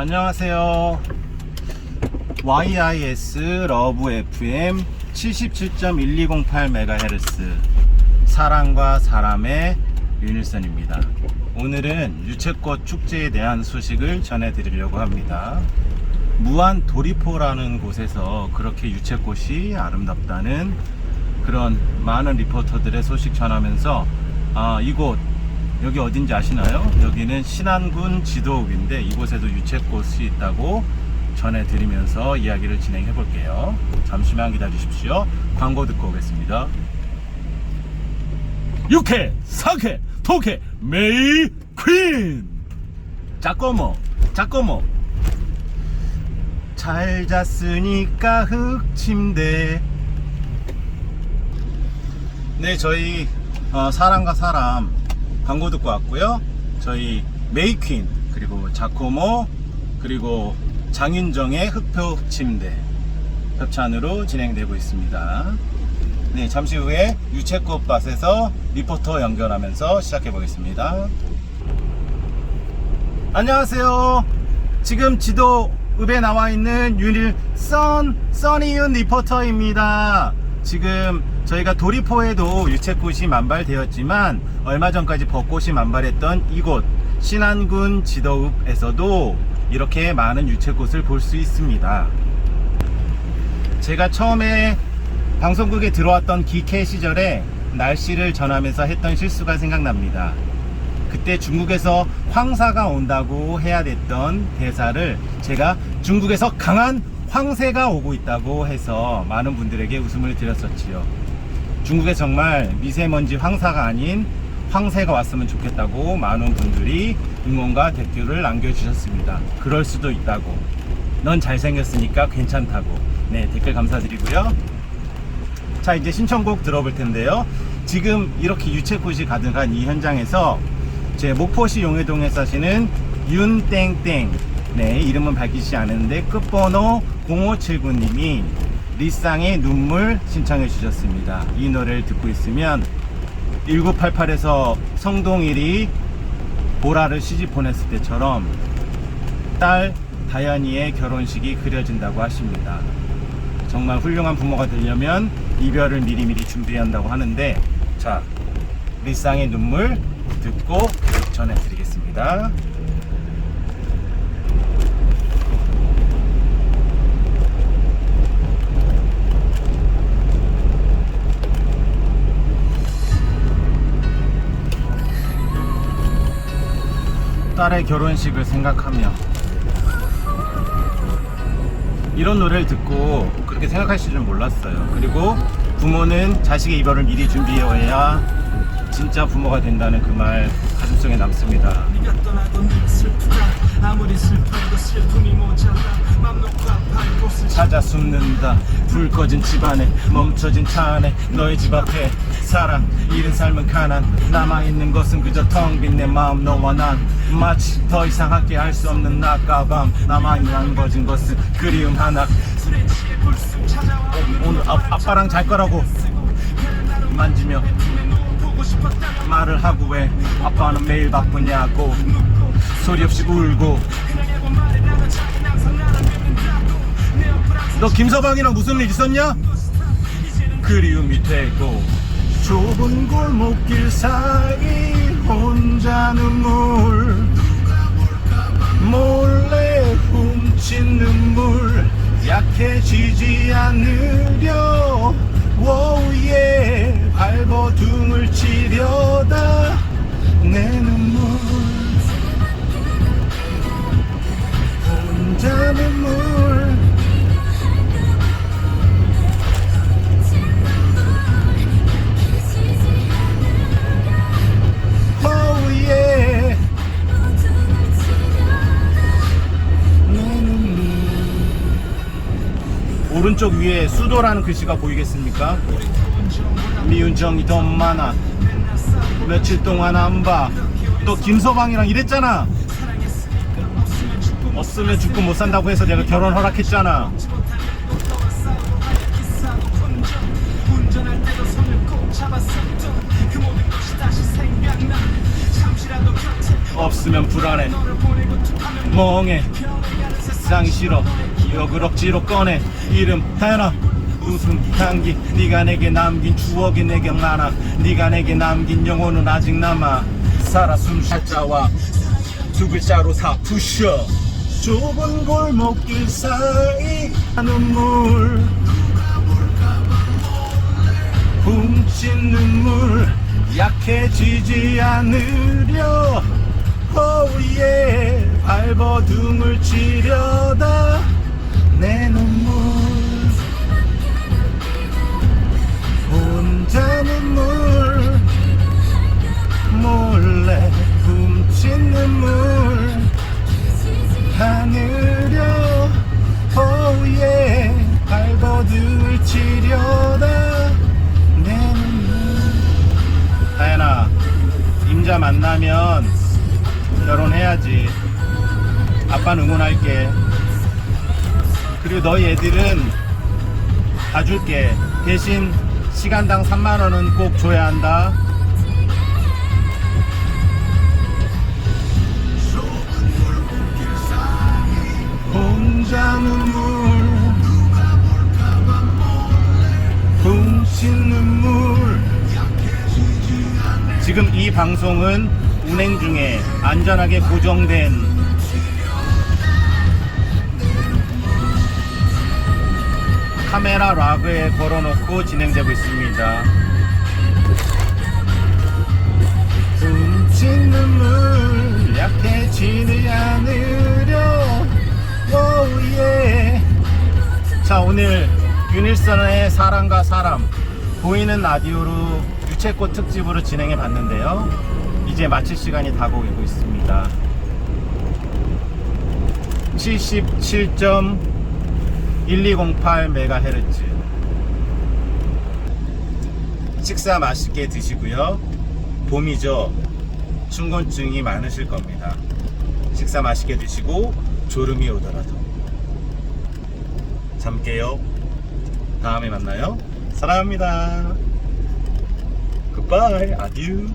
안녕하세요. YIS 러브 FM 77.1208MHz 사랑과 사람의 윤일선입니다. 오늘은 유채꽃 축제에 대한 소식을 전해드리려고 합니다. 무안 도리포라는 곳에서 그렇게 유채꽃이 아름답다는 그런 많은 리포터들의 소식 전하면서 아, 이곳 여기 어딘지 아시나요? 여기는 신안군 지도읍인데 이곳에도 유채꽃이 있다고 전해드리면서 이야기를 진행해 볼게요. 잠시만 기다리십시오. 광고 듣고 오겠습니다. 6회, 4회, 토회, 메이 퀸! 자꼬모, 자꼬모. 잘 잤으니까 흑침대. 네, 저희 어, 사람과 사람 광고 듣고 왔고요. 저희 메이퀸 그리고 자코모 그리고 장윤정의 흑표 침대 협찬으로 진행되고 있습니다. 네, 잠시 후에 유채꽃밭에서 리포터 연결하면서 시작해 보겠습니다. 안녕하세요. 지금 지도 읍에 나와 있는 윤일 선 써니윤 리포터입니다. 지금 저희가 도리포에도 유채꽃이 만발되었지만 얼마 전까지 벚꽃이 만발했던 이곳 신안군 지도읍에서도 이렇게 많은 유채꽃을 볼 수 있습니다. 제가 처음에 방송국에 들어왔던 기캐 시절에 날씨를 전하면서 했던 실수가 생각납니다. 그때 중국에서 황사가 온다고 해야 됐던 대사를 제가 중국에서 강한 황새가 오고 있다고 해서 많은 분들에게 웃음을 드렸었지요. 중국에 정말 미세먼지 황사가 아닌 황새가 왔으면 좋겠다고 많은 분들이 응원과 댓글을 남겨주셨습니다. 그럴 수도 있다고. 넌 잘생겼으니까 괜찮다고. 네, 댓글 감사드리고요. 자, 이제 신청곡 들어볼 텐데요. 지금 이렇게 유채꽃이 가득한 이 현장에서 제 목포시 용해동에 사시는 윤땡땡 네 이름은 밝히지 않았는데 끝번호 0579님이 리쌍의 눈물 신청해 주셨습니다 이 노래를 듣고 있으면 1988에서 성동일이 보라를 시집 보냈을 때처럼 딸 다현이의 결혼식이 그려진다고 하십니다 정말 훌륭한 부모가 되려면 이별을 미리미리 준비해야 한다고 하는데 자 리쌍의 눈물 듣고 전해드리겠습니다. 딸의 결혼식을 생각하며 이런 노래를 듣고 그렇게 생각하실 줄 몰랐어요. 그리고 부모는 자식의 이별을 미리 준비해야 진짜 부모가 된다는 그 말 가슴속에 남습니다. 찾아 숨는다. 불 꺼진 집안에 멈춰진 차 안에 너의 집 앞에 사랑 잃은 삶은 가난. 남아있는 것은 그저 텅 빈 내 마음 너와 난. 마치 더 이상 함께 할 수 없는 낮과 밤. 남아있는 남겨진 것은 그리움 하나. 찾아와 오늘 아, 아빠랑 잘 거라고. 만지며 말을 하고 왜 아빠는 매일 바쁘냐고. 소리 없이 울고 너 김서방이랑 무슨 일 있었냐? 그리움이 되고. 좁은 골목길 사이 혼자 눈물. 몰래 훔친 눈물. 약해지지 않으려. 워우예 발버둥을 치려 오른쪽 위에 수도라는 글씨가 보이겠습니까? 미운 정이 더 많아. 며칠 동안 안봐너 김서방이랑 이랬잖아. 없으면 죽고 못 산다고 해서 내가 결혼 허락했잖아. 없으면 불안해. 멍해. 이상 싫어 기억을 억지로 꺼내. 이름 하나 웃음 향기. 네가 내게 남긴 추억이 내게 많아. 네가 내게 남긴 영혼은 아직 남아. 살아 숨쉴 자와 두 글자로 다 부셔. 좁은 골목길 사이 눈물. 훔친 눈물 약해지지 않으려. 호위에 발버둥을 치려다 내 눈물. 혼자 눈물 몰래 훔친 눈물. 하늘여 호위에 발버둥을 치려다 내 눈물. 하연아 임자 만나면 결혼해야지. 아빠는 응원할게 그리고 너희 애들은 봐줄게. 대신 시간당 3만 원은 꼭 줘야 한다. 혼자 눈물 훔친 눈물 지금 이 방송은 운행 중에 안전하게 고정된 카메라 락에 걸어놓고 진행되고 있습니다. 훔친 눈물 약해지지 않으려. 오예. 자 오늘 윤일선의 사랑과 사람 보이는 라디오로 유채꽃 특집으로 진행해 봤는데요. 이제 마칠 시간이 다가오고 있습니다 77.1208MHz 식사 맛있게 드시고요. 봄이죠? 충곤증이 많으실 겁니다. 식사 맛있게 드시고 졸음이 오더라도. 잠 깨요. 다음에 만나요. 사랑합니다. 굿바이 아듀